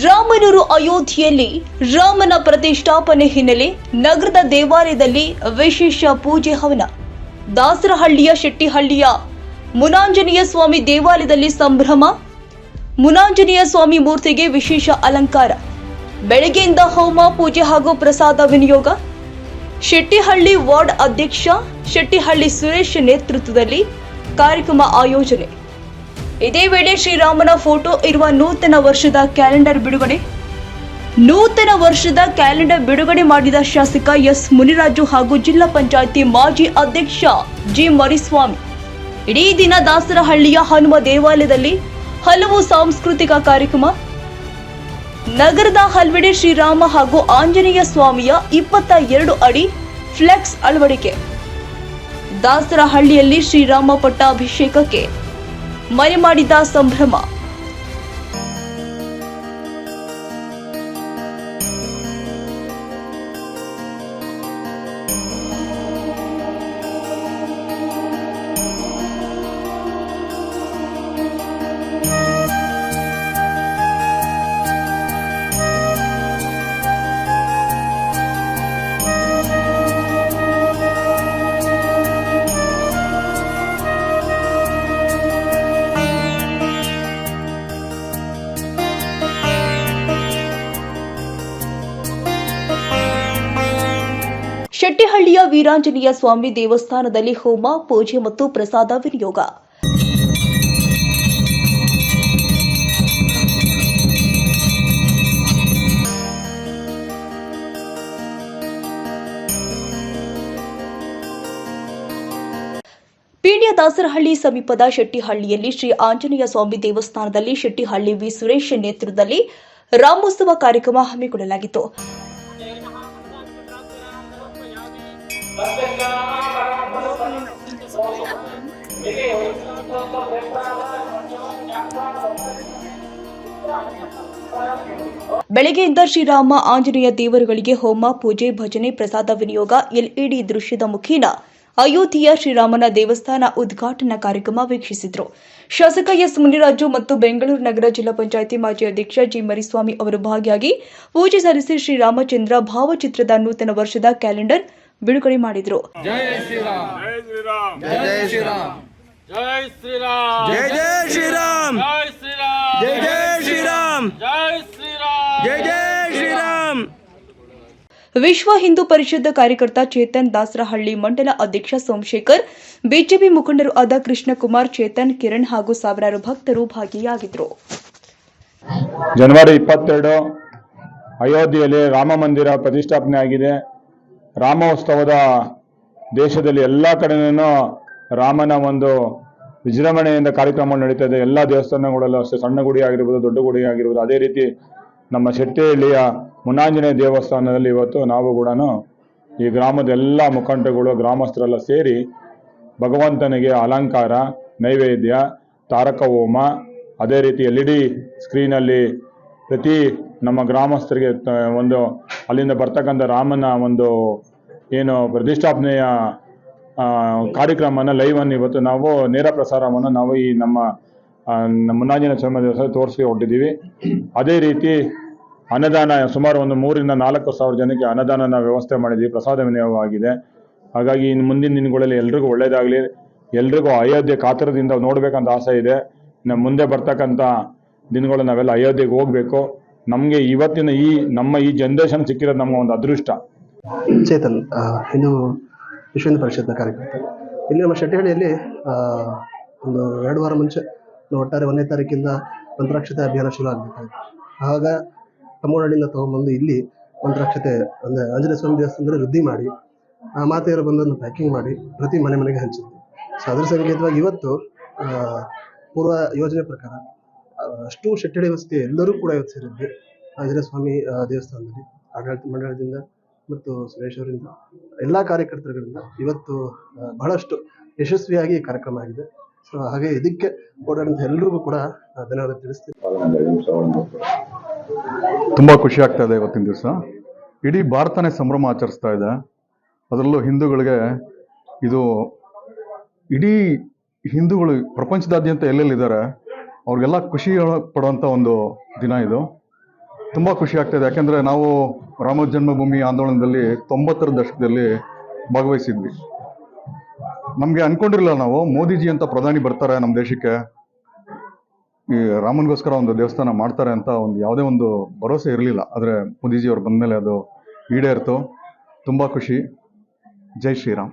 ರಾಮನೂರು ಅಯೋಧ್ಯೆಯಲ್ಲಿ ರಾಮನ ಪ್ರತಿಷ್ಠಾಪನೆ ಹಿನ್ನೆಲೆ ನಗರದ ದೇವಾಲಯದಲ್ಲಿ ವಿಶೇಷ ಪೂಜೆ ಹವನ. ದಾಸರಹಳ್ಳಿಯ ಶೆಟ್ಟಿಹಳ್ಳಿಯ ಮುನಾಂಜನೇಯ ಸ್ವಾಮಿ ದೇವಾಲಯದಲ್ಲಿ ಸಂಭ್ರಮ, ಮುನಾಂಜನೇಯ ಸ್ವಾಮಿ ಮೂರ್ತಿಗೆ ವಿಶೇಷ ಅಲಂಕಾರ. ಬೆಳಗ್ಗೆಯಿಂದ ಹೋಮ, ಪೂಜೆ ಹಾಗೂ ಪ್ರಸಾದ ವಿನಿಯೋಗ. ಶೆಟ್ಟಿಹಳ್ಳಿ ವಾರ್ಡ್ ಅಧ್ಯಕ್ಷ ಶೆಟ್ಟಿಹಳ್ಳಿ ಸುರೇಶ್ ನೇತೃತ್ವದಲ್ಲಿ ಕಾರ್ಯಕ್ರಮ ಆಯೋಜನೆ. ಇದೇ ವೇಳೆ ಶ್ರೀರಾಮನ ಫೋಟೋ ಇರುವ ನೂತನ ವರ್ಷದ ಕ್ಯಾಲೆಂಡರ್ ಬಿಡುಗಡೆ. ನೂತನ ವರ್ಷದ ಕ್ಯಾಲೆಂಡರ್ ಬಿಡುಗಡೆ ಮಾಡಿದ ಶಾಸಕ ಎಸ್ ಮುನಿರಾಜು ಹಾಗೂ ಜಿಲ್ಲಾ ಪಂಚಾಯಿತಿ ಮಾಜಿ ಅಧ್ಯಕ್ಷ ಜಿ ಮರಿಸ್ವಾಮಿ. ಇಡೀ ದಿನ ದಾಸರಹಳ್ಳಿಯ ಹನುಮ ದೇವಾಲಯದಲ್ಲಿ ಹಲವು ಸಾಂಸ್ಕೃತಿಕ ಕಾರ್ಯಕ್ರಮ. ನಗರದ ಹಲ್ವೆಡೆ ಶ್ರೀರಾಮ ಹಾಗೂ ಆಂಜನೇಯ ಸ್ವಾಮಿಯ ಇಪ್ಪತ್ತ ಎರಡು ಅಡಿ ಫ್ಲೆಕ್ಸ್ ಅಳವಡಿಕೆ. ದಾಸರಹಳ್ಳಿಯಲ್ಲಿ ಶ್ರೀರಾಮ ಪಟ್ಟಾಭಿಷೇಕಕ್ಕೆ ಮನೆ ಮಾಡಿದ ಸಂಭ್ರಮ. ಶೆಟ್ಟಿಹಳ್ಳಿಯ ವೀರಾಂಜನೇಯ ಸ್ವಾಮಿ ದೇವಸ್ಥಾನದಲ್ಲಿ ಹೋಮ, ಪೂಜೆ ಮತ್ತು ಪ್ರಸಾದ ವಿನಿಯೋಗ. ಪೀಣ್ಯ ದಾಸರಹಳ್ಳಿ ಸಮೀಪದ ಶೆಟ್ಟಿಹಳ್ಳಿಯಲ್ಲಿ ಶ್ರೀ ಆಂಜನೇಯ ಸ್ವಾಮಿ ದೇವಸ್ಥಾನದಲ್ಲಿ ಶೆಟ್ಟಿಹಳ್ಳಿ ವಿ ಸುರೇಶ್ ನೇತೃತ್ವದಲ್ಲಿ ರಾಮೋತ್ಸವ ಕಾರ್ಯಕ್ರಮ ಹಮ್ಮಿಕೊಳ್ಳಲಾಗಿತ್ತು. ಬೆಳಗ್ಗೆಯಿಂದ ಶ್ರೀರಾಮ ಆಂಜನೇಯ ದೇವರುಗಳಿಗೆ ಹೋಮ ಪೂಜೆ ಭಜನೆ ಪ್ರಸಾದ ವಿನಿಯೋಗ ಎಲ್ಇಡಿ ದೃಶ್ಯದ ಮುಖೇನ ಅಯೋಧ್ಯೆಯ ಶ್ರೀರಾಮನ ದೇವಸ್ಥಾನ ಉದ್ಘಾಟನಾ ಕಾರ್ಯಕ್ರಮ ವೀಕ್ಷಿಸಿದರು. ಶಾಸಕ ಎಸ್ ಮುನಿರಾಜು ಮತ್ತು ಬೆಂಗಳೂರು ನಗರ ಜಿಲ್ಲಾ ಪಂಚಾಯಿತಿ ಮಾಜಿ ಅಧ್ಯಕ್ಷ ಜಿ ಮರಿಸ್ವಾಮಿ ಅವರು ಭಾಗಿಯಾಗಿ ಪೂಜೆ ಸಲ್ಲಿಸಿ ಶ್ರೀರಾಮಚಂದ್ರ ಭಾವಚಿತ್ರದ ನೂತನ ವರ್ಷದ ಕ್ಯಾಲೆಂಡರ್ ಬಿಡುಗಡೆ ಮಾಡಿದರು. ಜೈ ಶ್ರೀರಾಮ್ ಜೈ ಜೈ ಶ್ರೀರಾಮ್ ಜೈ ಶ್ರೀರಾಮ್ ಜೈ ಜೈ ಶ್ರೀರಾಮ್ ವಿಶ್ವ ಹಿಂದೂ ಪರಿಷತ್ ಕಾರ್ಯಕರ್ತ ಚೇತನ್ ದಾಸರಹಳ್ಳಿ ಮಂಡಲ ಅಧ್ಯಕ್ಷ ಸೋಮಶೇಖರ್ ಬಿಜೆಪಿ ಮುಖಂಡರು ಆದ ಕೃಷ್ಣಕುಮಾರ್ ಚೇತನ್ ಕಿರಣ್ ಹಾಗೂ ಸಾವಿರಾರು ಭಕ್ತರು ಭಾಗಿಯಾಗಿದ್ದರು ಜನವರಿ ಇಪ್ಪತ್ತೆರಡು ಅಯೋಧ್ಯೆಯಲ್ಲಿ ರಾಮ ಮಂದಿರ ಪ್ರತಿಷ್ಠಾಪನೆ ಆಗಿದೆ ರಾಮೋತ್ಸವದ ದೇಶದಲ್ಲಿ ಎಲ್ಲ ಕಡೆನೂ ರಾಮನ ಒಂದು ವಿಜೃಂಭಣೆಯಿಂದ ಕಾರ್ಯಕ್ರಮ ನಡೀತಾ ಇದೆ ಎಲ್ಲ ದೇವಸ್ಥಾನಗಳಲ್ಲೂ ಅಷ್ಟೇ ಸಣ್ಣ ಗುಡಿ ಆಗಿರ್ಬೋದು, ದೊಡ್ಡ ಗುಡಿ ಆಗಿರ್ಬೋದು, ಅದೇ ರೀತಿ ನಮ್ಮ ಶೆಟ್ಟಿಹಳ್ಳಿಯ ಮುನಾಂಜನೇಯ ದೇವಸ್ಥಾನದಲ್ಲಿ ಇವತ್ತು ನಾವು ಕೂಡ ಈ ಗ್ರಾಮದ ಎಲ್ಲ ಮುಖಂಡಗಳು ಗ್ರಾಮಸ್ಥರೆಲ್ಲ ಸೇರಿ ಭಗವಂತನಿಗೆ ಅಲಂಕಾರ, ನೈವೇದ್ಯ ತಾರಕ ಹೋಮ ಅದೇ ರೀತಿ ಎಲ್ ಇ ಡಿ ಸ್ಕ್ರೀನಲ್ಲಿ ಪ್ರತಿ ನಮ್ಮ ಗ್ರಾಮಸ್ಥರಿಗೆ ಒಂದು ಅಲ್ಲಿಂದ ಬರ್ತಕ್ಕಂಥ ರಾಮನ ಒಂದು ಏನು ಪ್ರತಿಷ್ಠಾಪನೆಯ ಕಾರ್ಯಕ್ರಮನ ಅನ್ನು ಇವತ್ತು ನಾವು ನೇರ ಪ್ರಸಾರವನ್ನು ನಾವು ಈ ನಮ್ಮ ಮುನ್ನಾಂಜನ ಸ್ವಾಮಿ ದೇವಸ್ಥಾನ ತೋರಿಸಿ ಹೊಟ್ಟಿದ್ದೀವಿ ಅದೇ ರೀತಿ ಅನ್ನದಾನ ಸುಮಾರು ಒಂದು ಮೂರಿಂದ ನಾಲ್ಕು ಸಾವಿರ ಜನಕ್ಕೆ ಅನ್ನದಾನ ವ್ಯವಸ್ಥೆ ಮಾಡಿದ್ವಿ ಪ್ರಸಾದ ವಿನಿಯೋಗವಾಗಿದೆ. ಹಾಗಾಗಿ ಇನ್ನು ಮುಂದಿನ ದಿನಗಳಲ್ಲಿ ಎಲ್ರಿಗೂ ಒಳ್ಳೇದಾಗಲಿ. ಎಲ್ರಿಗೂ ಅಯೋಧ್ಯೆ ಕಾತರದಿಂದ ನೋಡ್ಬೇಕಂತ ಆಸೆ ಇದೆ. ನಮ್ಮ ಮುಂದೆ ಬರ್ತಕ್ಕಂಥ ದಿನಗಳು ನಾವೆಲ್ಲ ಅಯೋಧ್ಯೆಗೆ ಹೋಗಬೇಕು. ನಮಗೆ ಇವತ್ತಿನ ಈ ನಮ್ಮ ಈ ಜನ್ರೇಷನ್ ಸಿಕ್ಕಿರೋದು ನಮ್ಮ ಒಂದು ಅದೃಷ್ಟ. ಚೇತನ್ ಆ, ಹಿಂದೂ ವಿಶ್ವ ಹಿಂದೂ ಪರಿಷತ್ನ ಕಾರ್ಯಕರ್ತ ಇಲ್ಲಿ ನಮ್ಮ ಶೆಟ್ಟಿಹಳ್ಳಿಯಲ್ಲಿ ಒಂದು ಎರಡು ವಾರ ಮುಂಚೆ ಒಟ್ಟಾರೆ ಒಂದನೇ ತಾರೀಕಿಂದ ಮಂತ್ರಾಕ್ಷತೆ ಅಭಿಯಾನ ಶುರು ಆಗಬೇಕಾಗಿತ್ತು ಆಗ ತಮ್ಮೂರಹಳ್ಳಿಯಿಂದ ತೊಗೊಂಬಂದು ಇಲ್ಲಿ ಮಂತ್ರಾಕ್ಷತೆ, ಅಂದರೆ ಆಂಜನೇಯ ಸ್ವಾಮಿ ದೇವಸ್ಥಾನದಲ್ಲಿ ವೃದ್ಧಿ ಮಾಡಿ, ಆ ಮಾತೆಯರು ಬಂದನ್ನು ಪ್ಯಾಕಿಂಗ್ ಮಾಡಿ ಪ್ರತಿ ಮನೆ ಮನೆಗೆ ಹಂಚಿದ್ವಿ. ಸೊ ಅದರ ಸಂಕೇತವಾಗಿ ಇವತ್ತು ಪೂರ್ವ ಯೋಜನೆ ಪ್ರಕಾರ ಅಷ್ಟು ಶೆಟ್ಟಿಹಳ್ಳಿ ವ್ಯವಸ್ಥೆ ಎಲ್ಲರೂ ಕೂಡ ಇವತ್ತು ಸೇರಿದ್ವಿ. ಆಂಜನೇಯ ಸ್ವಾಮಿ ದೇವಸ್ಥಾನದಲ್ಲಿ, ಆಡಳಿತ ಮಂಡಳದಿಂದ ಮತ್ತು ಸುರೇಶ್ ಅವರಿಂದ, ಎಲ್ಲ ಕಾರ್ಯಕರ್ತರುಗಳಿಂದ ಇವತ್ತು ಬಹಳಷ್ಟು ಯಶಸ್ವಿಯಾಗಿ ಈ ಕಾರ್ಯಕ್ರಮ ಆಗಿದೆ. ಸೊ ಹಾಗೆ ಇದಕ್ಕೆ ಓಡಾಡಿದ ಎಲ್ರಿಗೂ ಕೂಡ ಧನ್ಯವಾದ ತಿಳಿಸ್ತೀನಿ. ತುಂಬ ಖುಷಿ ಆಗ್ತಾ ಇದೆ ಇವತ್ತಿನ ದಿವಸ. ಇಡೀ ಭಾರತನೇ ಸಂಭ್ರಮ ಆಚರಿಸ್ತಾ ಇದೆ. ಅದರಲ್ಲೂ ಹಿಂದೂಗಳಿಗೆ ಇದು ಇಡೀ ಹಿಂದೂಗಳು ಪ್ರಪಂಚದಾದ್ಯಂತ ಎಲ್ಲೆಲ್ಲಿದ್ದಾರೆ, ಅವ್ರಿಗೆಲ್ಲ ಖುಷಿ ಪಡುವಂಥ ಒಂದು ದಿನ ಇದು. ತುಂಬ ಖುಷಿ ಆಗ್ತಾಯಿದೆ ಯಾಕೆಂದರೆ ನಾವು ರಾಮ ಜನ್ಮಭೂಮಿ ಆಂದೋಲನದಲ್ಲಿ ತೊಂಬತ್ತರ ದಶಕದಲ್ಲಿ ಭಾಗವಹಿಸಿದ್ವಿ. ನಮಗೆ ಅನ್ಕೊಂಡಿರಲಿಲ್ಲ ನಾವು, ಮೋದಿಜಿ ಅಂತ ಪ್ರಧಾನಿ ಬರ್ತಾರೆ ನಮ್ಮ ದೇಶಕ್ಕೆ, ಈ ರಾಮನ್ಗೋಸ್ಕರ ಒಂದು ದೇವಸ್ಥಾನ ಮಾಡ್ತಾರೆ ಅಂತ ಒಂದು ಯಾವುದೇ ಒಂದು ಭರವಸೆ ಇರಲಿಲ್ಲ. ಆದರೆ ಮೋದಿಜಿ ಅವ್ರು ಬಂದಮೇಲೆ ಅದು ಈಡೇರ್ತು. ತುಂಬ ಖುಷಿ. ಜೈ ಶ್ರೀರಾಮ್.